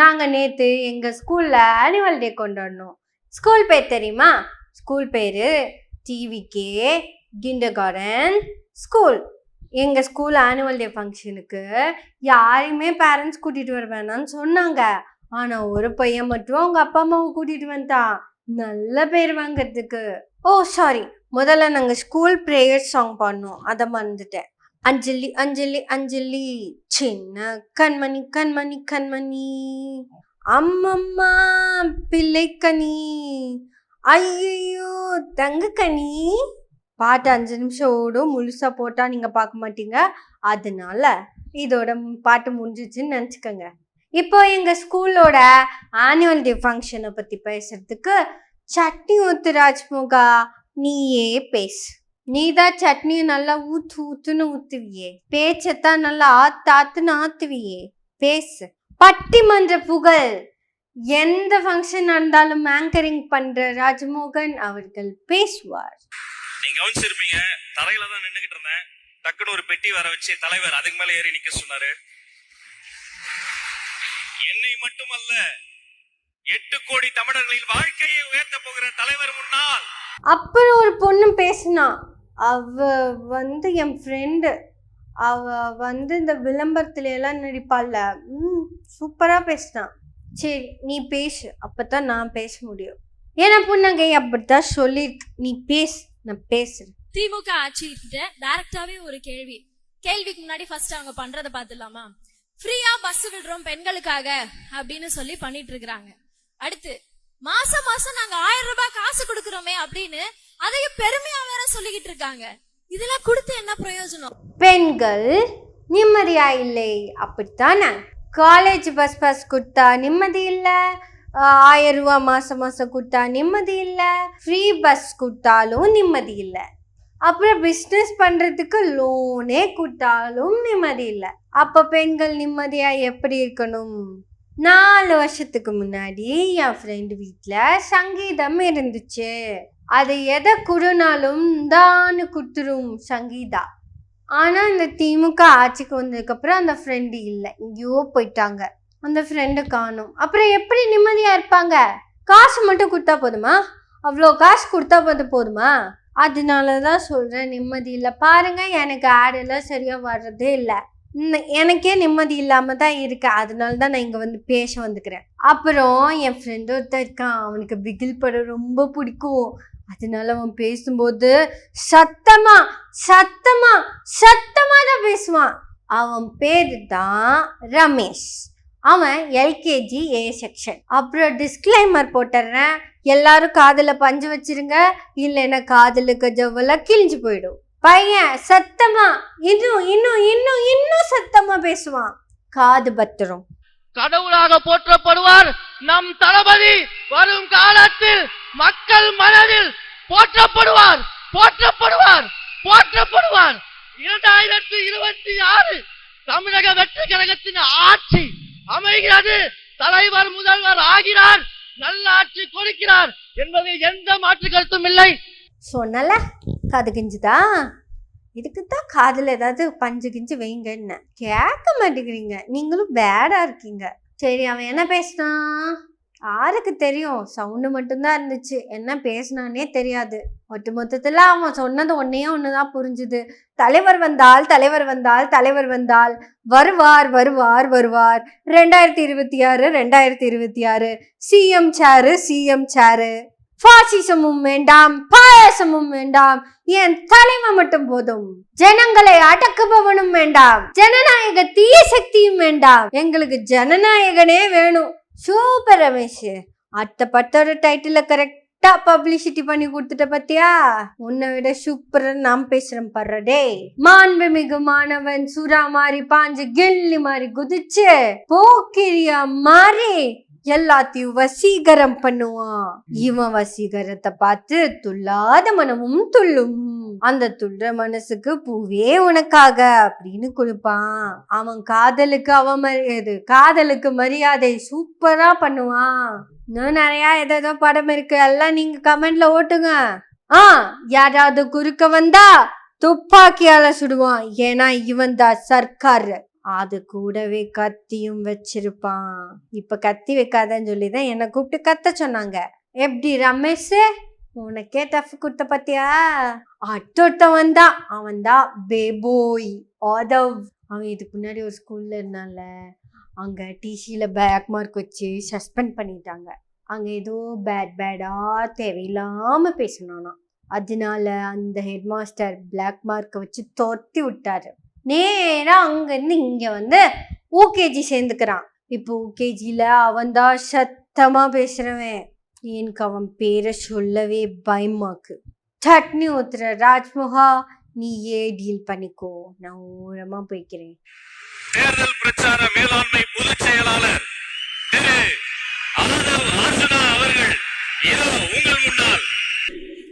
நாங்கள் நேற்று எங்கள் ஸ்கூலில் ஆனுவல் டே கொண்டாடினோம். ஸ்கூல் பேர் தெரியுமா? ஸ்கூல் பேர் டிவிகே கிண்டகாரன் ஸ்கூல் எங்கள் ஸ்கூல் ஆனுவல் டே ஃபங்க்ஷனுக்கு யாரையுமே பேரண்ட்ஸ் கூட்டிகிட்டு வருவேணான்னு சொன்னாங்க. ஆனால் ஒரு பையன் மட்டும் அவங்க அப்பா அம்மாவை கூட்டிகிட்டு வந்தான் நல்ல பேர் வாங்குறதுக்கு. ஓ சாரி முதல்ல நாங்கள் ஸ்கூல் ப்ரேயர் சாங் பாடினோம். அதை மறந்துட்டேன். அஞ்சலி அஞ்சலி அஞ்சலி. சின்ன கண்மணி கண்மணி கண்மணி. அம்மம்மா பிள்ளைக்கனி ஐயோ தங்கக்கனி பாட்டு அஞ்சு நிமிஷம் ஓடும். முழுசாக போட்டால் நீங்கள் பார்க்க மாட்டீங்க. அதனால இதோட பாட்டு முடிஞ்சிச்சுன்னு நினச்சிக்கோங்க. இப்போ எங்கள் ஸ்கூலோட ஆனுவல் டே ஃபங்க்ஷனை பற்றி பேசுறதுக்கு சட்னி ஊத்து ராஜ்முகா நீயே பேசு. நீ தான் சட்னியை நல்லா ஊத்து ஊத்துன்னு ஊத்துவியே. பேச்சத்தான் நல்லா ஆத்து ஆத்துன்னு ஆத்துவியே. பேசு. பட்டிமன்ற புகழ். எந்த ஃபங்க்ஷன் நடந்தாலும் ஆங்கரிங் பண்ற ராஜமோகன் அவர்கள் பேசுவார். நீங்க கவனிச்சிருப்பீங்க தரையில தான் நின்னுகிட்டு இருந்தேன். டக்குன்னு ஒரு பெட்டி வர வச்சு தலைவர் அதுக்கு மேல ஏறி நிக்க சொன்னாரு. என்னை மட்டுமல்ல எட்டு கோடி தமிழர்களின் வாழ்க்கையை உயர்த்த போகிற தலைவர் முன்னால் அப்புறம் ஒரு பொண்ணு பேசினா அவ வந்து என் ஃப்ரெண்டு அவ வந்து இந்த விளம்பரத்துல எல்லாம் நடிப்பாள்ல. ம் சூப்பராக பேசினான் சரி நீ பேசு. அப்போ தான் நான் பேச முடியும். ஏன்னா பொண்ணாங்க அப்படித்தான் சொல்லியிருக்கு நீ பேசு. நான் பேசுறேன். திமுக ஆட்சிக்கிட்ட டைரக்டாவே ஒரு கேள்வி. கேள்விக்கு முன்னாடி ஃபர்ஸ்ட் அவங்க பண்றதை பார்த்துடலாமா? ஃப்ரீயா பஸ் விடுறோம் பெண்களுக்காக அப்படின்னு சொல்லி பண்ணிட்டு இருக்கிறாங்க. அடுத்து மாசம் மாசம் நாங்க ஆயிரம் ரூபாய் காசு கொடுக்கறோமே அப்படின்னு அதையும் பெருமையா சொல்லிக்கிட்டு இருக்காங்க. இதெல்லாம் கொடுத்து என்ன பிரயோஜனம்? பெண்கள் நிம்மதியா இல்லை அப்படித்தானே. காலேஜ் பஸ் பாஸ் கொடுத்தா நிம்மதி இல்லை. ஆயிரம் ரூபா மாசம் மாசம் கொடுத்தா நிம்மதி இல்லை. ஃப்ரீ பஸ் கொடுத்தாலும் நிம்மதி இல்லை. அப்புறம் பிஸ்னஸ் பண்றதுக்கு லோனே கொடுத்தாலும் நிம்மதி இல்லை. அப்போ பெண்கள் நிம்மதியா எப்படி இருக்கணும்? நாலு வருஷத்துக்கு முன்னாடி என் ஃப்ரெண்டு வீட்டில் சங்கீதம் இருந்துச்சு. அது எதை குடுனாலும் தான்னு கொடுத்துரும் சங்கீதா. ஆனால் இந்த திமுக ஆட்சிக்கு வந்ததுக்கப்புறம் அந்த ஃப்ரெண்டு இல்லை. எங்கேயோ போயிட்டாங்க. அந்த ஃப்ரெண்டு காணும். அப்புறம் எப்படி நிம்மதியாக இருப்பாங்க? காசு மட்டும் கொடுத்தா போதுமா? அவ்வளோ காசு கொடுத்தா போது போதுமா? அதனால தான் சொல்கிறேன் நிம்மதி இல்லை. பாருங்கள் எனக்கு ஆடெல்லாம் சரியாக வர்றதே இல்லை. எனக்கே நிம்மதி இல்லாமல் தான் இருக்கு. அதனால தான் நான் இங்கே வந்து பேச வந்துக்கிறேன். அப்புறம் என் ஃப்ரெண்டு ஒருத்தன் இருக்கான். அவனுக்கு பிகில் படம் ரொம்ப பிடிக்கும். அதனால அவன் பேசும்போது சத்தமா சத்தமா சத்தமாக தான் பேசுவான். அவன் பேர் தான் ரமேஷ். அவன் எல்கேஜி ஏ செக்ஷன் அப்புறம் டிஸ்க்ளைமர் போட்டுறேன். எல்லாரும் காதில் பஞ்சு வச்சிருங்க. இல்லைன்னா காதலுக்கு ஜவ்வெல்லாம் கிழிஞ்சு போயிடும். பையன் சத்தமா இன்னும் இன்னும் இன்னும் இன்னும் சத்தமா பேசுவான். காது பத்திரம். கடவுளாக போற்றப்படுவார் நம் தளபதி. வரும் காலத்தில் மக்கள் மனதில் போற்றப்படுவார் போற்றப்படுவார் போற்றப்படுவார். இரண்டாயிரத்தி இருபத்தி ஆறு தமிழக வெற்றி கழகத்தின் ஆட்சி அமைகிறது. தலைவர் முதல்வர் ஆகிறார் நல்லாட்சி கொடுக்கிறார் என்பதில் எந்த மாற்று கருத்தும் இல்லை. சொன்னல? காது கிஞ்சுதா? இதுக்கு தான் காதில் ஏதாவது பஞ்சு கிஞ்சு வைங்கன்னு கேட்க மாட்டேங்கிறீங்க. நீங்களும் பேடாக இருக்கீங்க. சரி அவன் என்ன பேசினான் யாருக்கு தெரியும். சவுண்டு மட்டும்தான் இருந்துச்சு. என்ன பேசினானே தெரியாது. ஒட்டு மொத்தத்தில் அவன் சொன்னது ஒன்னே ஒன்று தான் புரிஞ்சுது. தலைவர் வந்தால் தலைவர் வந்தால் தலைவர் வந்தால் வருவார் வருவார் வருவார். ரெண்டாயிரத்தி இருபத்தி ஆறு ரெண்டாயிரத்தி இருபத்தி ஆறு. சிஎம் சேரு சிஎம் சேரு பாசிசமும் வேண்டாம் பாயாசமும் வேண்டாம். என் தலைமை மட்டும் போதும். ஜனங்களை அடக்குபவனும் வேண்டாம். ஜனநாயக தீய சக்தியும் வேண்டாம். எங்களுக்கு ஜனநாயகனே வேணும். சூப்பர் ரமேஷ். அடுத்த பட்டோட டைட்டில கரெக்டா பப்ளிசிட்டி பண்ணி கொடுத்துட்ட பத்தியா? உன்னை விட சூப்பரா நாம் பேசுறேன் படுறடே மாண்புமிகு மாணவன் சுறா மாதிரி பாஞ்சு கில்லி மாதிரி குதிச்சு போக்கிரியா மாறி எல்லாத்தையும் வசீகரம் பண்ணுவான். இவன் வசீகரத்தை பார்த்து துள்ளாத மனமும் துள்ளும். அந்த துள்ளுற மனசுக்கு பூவே உனக்காக அப்படின்னு கொடுப்பான். அவன் காதலுக்கு அவன் மரியாதை காதலுக்கு மரியாதை சூப்பரா பண்ணுவான். இன்னும் நிறைய ஏதேதோ படம் இருக்கு. எல்லாம் நீங்க கமெண்ட்ல ஓட்டுங்க. ஆ யாராவது குறுக்க வந்தா துப்பாக்கியால சுடுவான். ஏன்னா இவன் தான் சர்க்கார். அது கூடவே கத்தியும் வச்சிருப்பான். இப்போ கத்தி வைக்காதன்னு சொல்லி தான் என்னை கூப்பிட்டு கத்த சொன்னாங்க. எப்படி ரமேஷ்? உனக்கே டஃப் கொடுத்த பத்தியா? அட்டொட்ட வந்தான். அவன் தான் பேபோய் ஆதவ். அவன் இதுக்கு முன்னாடி ஒரு ஸ்கூல்ல இருந்தான்ல. அங்கே டிசியில் பேக் மார்க் வச்சு சஸ்பெண்ட் பண்ணிட்டாங்க. அங்கே ஏதோ பேட் பேடாக தேவையில்லாமல் பேசினானா அதனால அந்த ஹெட் மாஸ்டர் பிளாக் மார்க்கை வச்சு துரத்தி விட்டாரு. நேரா அங்கேருந்து இங்க வந்து ஊகேஜி சேர்ந்துக்கிறான். இப்போ ஊகேஜியில் அவன் தான் சத்தமா பேசுறவன். எனக்கு அவன் பேரை சொல்லவே பயமாக்கு சட்னி ஊத்துற ராஜ்மோகா நீ ஏ டீல் பண்ணிக்கோ. நான் ஓரமா போய்க்கிறேன். தேர்தல் பிரச்சார மேலாண்மை பொதுச் செயலாளர் திரு ஆதவ் ஆசனா அவர்கள் இதோ உங்கள் முன்னால்.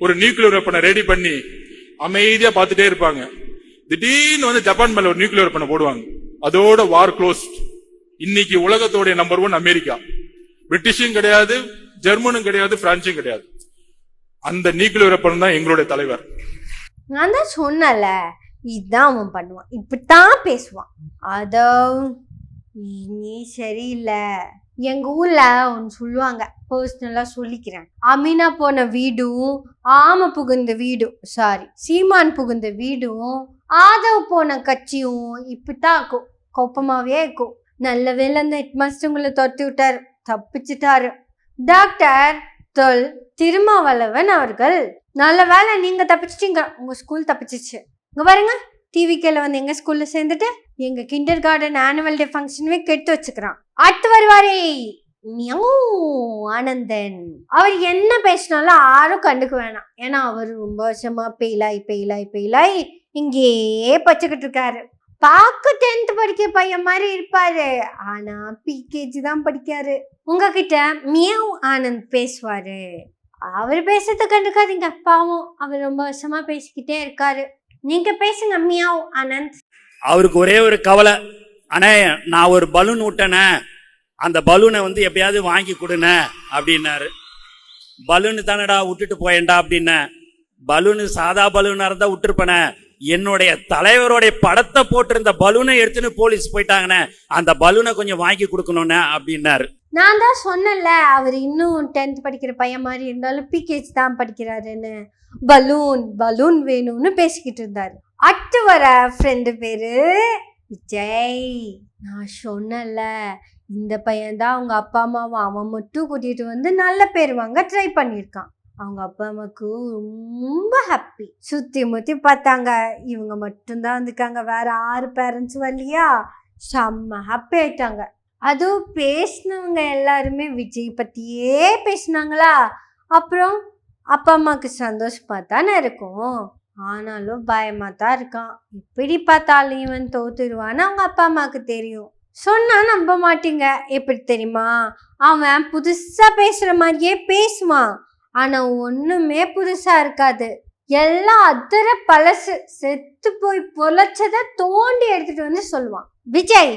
ஒரு நியூக்ளியர் வெப்பனை ரெடி பண்ணி அமைதியா பார்த்துட்டே இருப்பாங்க. திடீர்னு வந்து ஜப்பான் மேல ஒரு நியூக்ளியர் பண்ண போடுவாங்க. அதோட வார் க்ளோஸ் இன்னைக்கு உலகத்தோடைய நம்பர் ஒன் அமெரிக்கா. பிரிட்டிஷும் கிடையாது ஜெர்மனும் கிடையாது பிரான்சும் கிடையாது. அந்த நியூக்ளியர் வெப்பன் தான் எங்களுடைய தலைவர். நான் தான் சொன்னல இதுதான் அவன் பண்ணுவான். இப்படித்தான் பேசுவான். அதோ நீ சரியில்லை. எங்க ஊர்ல ஒன்று சொல்லுவாங்க பர்சனலா சொல்லிக்கிறேன். அமீனா போன வீடும் ஆம புகுந்த வீடும் சாரி சீமான் புகுந்த வீடும் ஆதவ் போன கட்சியும் இப்படித்தான் இருக்கும். கோப்பமாவே இருக்கும். நல்ல வேளை அந்த ஹெட் மாஸ்டர் உங்களை துரத்தி விட்டார் தப்பிச்சிட்டாரு. டாக்டர் தொல் திருமாவளவன் அவர்கள் நல்ல வேலை நீங்க தப்பிச்சிட்டீங்க உங்க ஸ்கூல் தப்பிச்சிச்சு இங்க பாருங்க டிவிக்கேல வந்து எங்க ஸ்கூல்ல சேர்ந்துட்டு எங்க கிண்டர் கார்டன் ஆனுவல் டே ஃபங்க்ஷனுமே கெட்டு வச்சுக்கிறான். அடுத்து வருவாரே மியாவ் ஆனந்தன். அவர் என்ன பேசினாலும் யாரும் கண்டுக்க வேணாம். ஏன்னா அவர் ரொம்ப வருஷமா பெயிலாய் பெயிலாய் பெயிலாய் இங்கேயே பச்சுக்கிட்டு இருக்காரு. பார்க்க டென்த் படிக்க பையன் மாதிரி இருப்பாரு. ஆனா பிகேஜி தான் படிக்காரு. உங்ககிட்ட மியாவ் ஆனந்த் பேசுவாரு. அவர் பேசுறத கண்டுக்காதீங்க பாவம். அவர் ரொம்ப வருஷமா பேசிக்கிட்டே இருக்காரு. நீங்க பேசுங்க மியாவ் ஆனந்த். அவருக்கு ஒரே ஒரு கவலை அண்ணே நான் ஒரு பலூன் விட்டேனே அந்த பலூனை வந்து எப்பயாவது வாங்கி கொடுன அப்படின்னாரு. பலூனு தானடா விட்டுட்டு போயேன்டா அப்படின்ன. பலூனு சாதா பலூனாக இருந்தால் விட்டுருப்பேன என்னுடைய தலைவருடைய படத்தை போட்டிருந்த பலூனை எடுத்துன்னு போலீஸ் போயிட்டாங்கண்ணே அந்த பலூனை கொஞ்சம் வாங்கி கொடுக்கணும்னே அப்படின்னாரு. நான் தான் சொன்னேன்ல அவர் இன்னும் டென்த் படிக்கிற பையன் மாதிரி இருந்தாலும் பிகேஜ் தான் படிக்கிறாருன்னு. பலூன் பலூன் வேணும்னு பேசிக்கிட்டு இருந்தாரு. அடுத்து வர ஃப்ரெண்டு பேரு விஜய். நான் சொன்னேன்ல இந்த பையன்தான் அவங்க அப்பா அம்மாவை அவன் மட்டும் கூட்டிட்டு வந்து நல்ல பேர் வாங்க ட்ரை பண்ணியிருக்கான். அவங்க அப்பா அம்மாவுக்கு ரொம்ப ஹாப்பி சுத்தி முத்தி பார்த்தாங்க. இவங்க மட்டும்தான் வந்துருக்காங்க. வேற ஆறு பேரண்ட்ஸ் வரலையா செம்ம ஹாப்பி ஆயிட்டாங்க. அதுவும் பேசினவங்க எல்லாருமே விஜய் பற்றியே பேசினாங்களா? அப்புறம் அப்பா அம்மாவுக்கு சந்தோஷமா தானே இருக்கும்? ஆனாலும் பயமாக தான் இருக்கான். எப்படி பார்த்தாலும் இவன் தோத்துருவான்னு அவங்க அப்பா அம்மாவுக்கு தெரியும். சொன்னால் நம்ப மாட்டீங்க. எப்படி தெரியுமா? அவன் புதுசாக பேசுகிற மாதிரியே பேசுவான். ஆனால் ஒன்றுமே புதுசாக இருக்காது. எல்லாம் அதர பழசு செத்து போய் பொழைச்சதை தோண்டி எடுத்துட்டு வந்து சொல்லுவான். விஜய்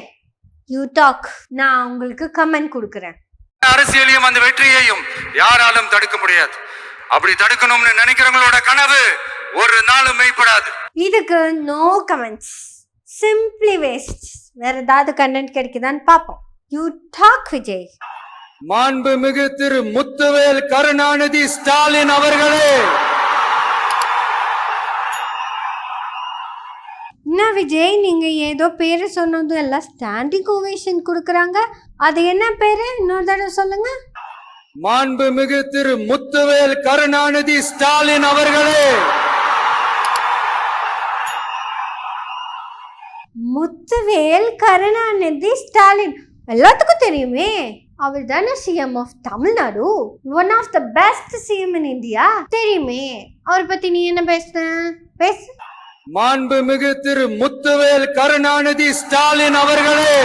யூ டாக் நான் உங்களுக்கு கமெண்ட் கொடுக்குறேன். அரசியலையும் அந்த வெற்றியையும் யாராலும் தடுக்க முடியாது. அப்படி தடுக்கணும்னு நினைக்கிறவங்களோட கனவு ஒரு நாளும் மெய்ப்படாது. இதுக்கு நோ கமெண்ட்ஸ் சிம்பிளி வேஸ்ட் வேற ஏதாவது கண்டென்ட் கிடைக்குதான்னு பார்ப்போம். யூ டாக் விஜய் மாண்புமிகு திரு முத்துவேல் கருணாநிதி ஸ்டாலின் அவர்களே. என்ன விஜய் நீங்க ஏதோ பேரு சொன்னதும் எல்லாம் ஸ்டாண்டிங் ஓவேஷன் கொடுக்குறாங்க. அது என்ன பேரு? இன்னொரு தடவை சொல்லுங்க. மாண்புமிகு திரு முத்துவேல் கருணாநிதி ஸ்டாலின் அவர்களே. முத்துவேல் கருணாநிதி ஸ்டாலின். எல்லாத்துக்கும் தெரியுமே அவர் தானே CM of Tamil Nadu. One of the best CM in India தெரியுமே அவரை பத்தி நீ என்ன பேசுன? பேசு. மாண்புமிகு திரு முத்துவேல் கருணாநிதி ஸ்டாலின் அவர்களே.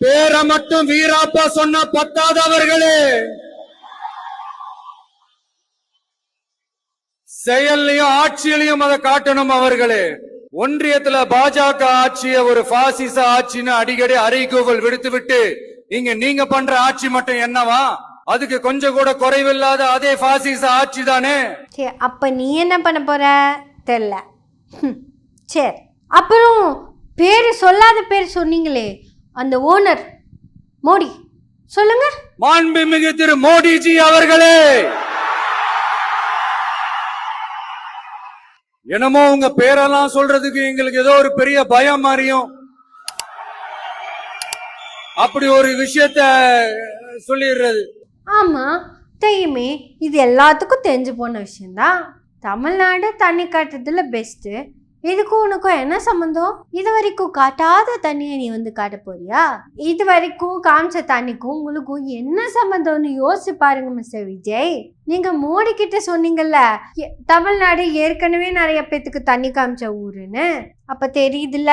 பேரை மட்டும் வீராப்பா சொன்ன பத்தாதவர்களே. செயல்லையும் ஆட்சியிலையும் அதை காட்டணும் அவர்களே. ஒன்றியத்துல பாஜக ஆட்சிய ஒரு பாசிச ஆட்சின்னு அடிக்கடி அறைகூவல் விடுத்து விட்டு இங்க நீங்க பண்ற ஆட்சி மட்டும் என்னவா? அதுக்கு கொஞ்சம் கூட குறைவில்லாத அதே பாசிச ஆட்சி தானே? அப்ப நீ என்ன பண்ண போற? ஹம், சரி அப்புறம் பேர் சொல்லாத பேர் சொன்னீங்களே அந்த ஓனர் மோடி சொல்லுங்க. மாண்புமிகு திரு மோடிஜி அவர்களே! என்னமோ உங்க பேரெல்லாம் சொல்றதுக்கு எங்களுக்கு ஏதோ ஒரு பெரிய பயம் மாதிரியும். அப்படி ஒரு விஷயத்த சொல்லிடுறது. ஆமா தெரியுமே இது எல்லாத்துக்கும் தெரிஞ்சு போன விஷயம்தான். தமிழ்நாடு தண்ணி காட்டுறதுல பெஸ்ட்டு இதுக்கும் உனக்கும் என்ன சம்மந்தம் இது வரைக்கும் காட்டாத தண்ணியை நீ வந்து காட்ட போறியா? இது வரைக்கும் காமிச்ச தண்ணிக்கும் உங்களுக்கும் என்ன சம்மந்தம்னு யோசிச்சு பாருங்க மிஸ்டர் விஜய். நீங்க மோடி கிட்ட சொன்னீங்கல்ல எ- தமிழ்நாடு ஏற்கனவே நிறைய பேத்துக்கு தண்ணி காமிச்ச ஊருன்னு. அப்ப தெரியுதுல்ல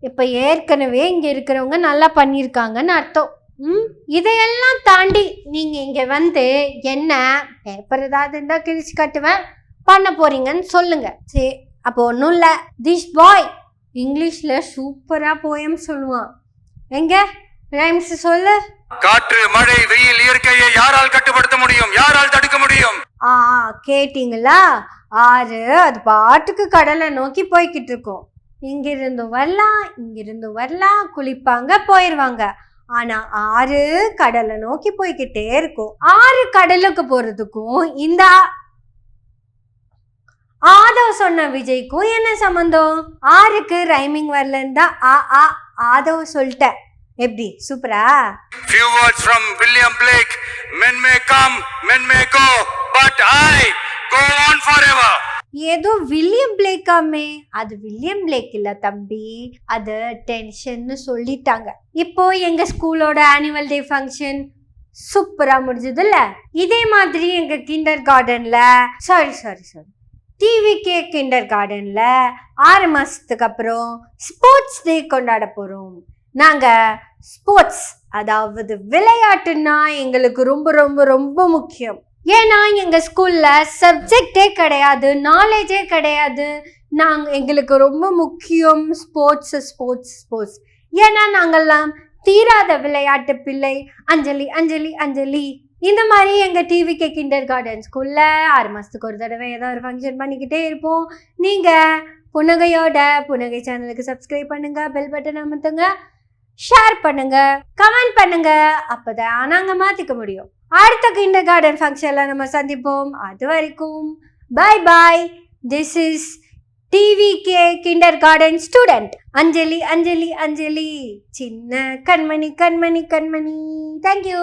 இப்ப ஏற்கனவே இங்க இருக்கிறவங்க நல்லா பண்ணியிருக்காங்கன்னு அர்த்தம். ம்? இதையெல்லாம் தாண்டி நீங்கள் இங்கே வந்து என்ன பேப்பர் ஏதாவது இருந்தால் கிழிச்சு கட்டுவேன். பண்ண போறீங்கன்னு சொல்லுங்க. சரி அப்போ ஒன்றும் இல்லை. திஸ் பாய் இங்கிலீஷ்ல சூப்பரா போயம் சொல்லுவான். எங்க? ரைம்ஸ் சொல்லு. காற்று மழை வெயில் இயற்கையை யாரால் கட்டுப்படுத்த முடியும்? யாரால் தடுக்க முடியும்? ஆ கேட்டிங்களா? ஆறு அது பாட்டுக்கு கடலை நோக்கி போய்கிட்டு இருக்கும். இங்கிருந்து வரலாம் இங்கிருந்து வரலாம். குளிப்பாங்க போயிடுவாங்க ஆனா ஆறு கடலை நோக்கி போய்கிட்டே இருக்கும். ஆறு கடலுக்கு போறதுக்கும் இந்த ஆதவ் சொன்ன விஜய்க்கும் என்ன சம்மந்தம் ஆறுக்கு ரைமிங் வரலன்னு தான் ஆ ஆ ஆதவ் சொல்லிட்டேன். எப்படி? சூப்பரா Few words from William Blake. Men may come, men may go, but I go on forever. ஏதோ வில்லியம் பிளேக்காமே அது வில்லியம் பிளேக் இல்ல தம்பி. அது டென்ஷன்னு சொல்லிட்டாங்க. இப்போ எங்க ஸ்கூலோட ஆனுவல் டே ஃபங்க்ஷன் சூப்பரா முடிஞ்சதுல்ல? இதே மாதிரி எங்க கிண்டர் கார்டன்ல சாரி சாரி சாரி டிவிகே கிண்டர் கார்டனில் ஆறு மாதத்துக்கு அப்புறம் ஸ்போர்ட்ஸ் டே கொண்டாட போகிறோம் நாங்கள் ஸ்போர்ட்ஸ் அதாவது விளையாட்டுன்னா எங்களுக்கு ரொம்ப ரொம்ப ரொம்ப முக்கியம். ஏன்னா எங்கள் ஸ்கூலில் சப்ஜெக்டே கிடையாது நாலேஜே கிடையாது. நாங்கள் எங்களுக்கு ரொம்ப முக்கியம் ஸ்போர்ட்ஸ் ஸ்போர்ட்ஸ் ஸ்போர்ட்ஸ் ஏன்னா நாங்கள்லாம் தீராத விளையாட்டு பிள்ளை. அஞ்சலி அஞ்சலி அஞ்சலி. இந்த மாதிரி எங்கள் டிவிகே கிண்டர் கார்டன் ஸ்கூல்ல ஆறு மாதத்துக்கு ஒரு தடவை ஏதோ ஒரு ஃபங்க்ஷன் பண்ணிக்கிட்டே இருப்போம். நீங்கள் புன்னகையோட புன்னகை சேனலுக்கு சப்ஸ்கிரைப் பண்ணுங்கள் பெல் பட்டன் அமுத்துங்க ஷேர் பண்ணுங்க கமெண்ட் பண்ணுங்க. அப்பதான் நாங்கள் மாற்றிக்க முடியும். அடுத்த கிண்டர் கார்டன் ஃபங்க்ஷனில் நம்ம சந்திப்போம். அது வரைக்கும் bye bye this is TV K kindergarten student Anjali Anjali Anjali. சின்ன கண்மணி கண்மணி கண்மணி. தேங்க்யூ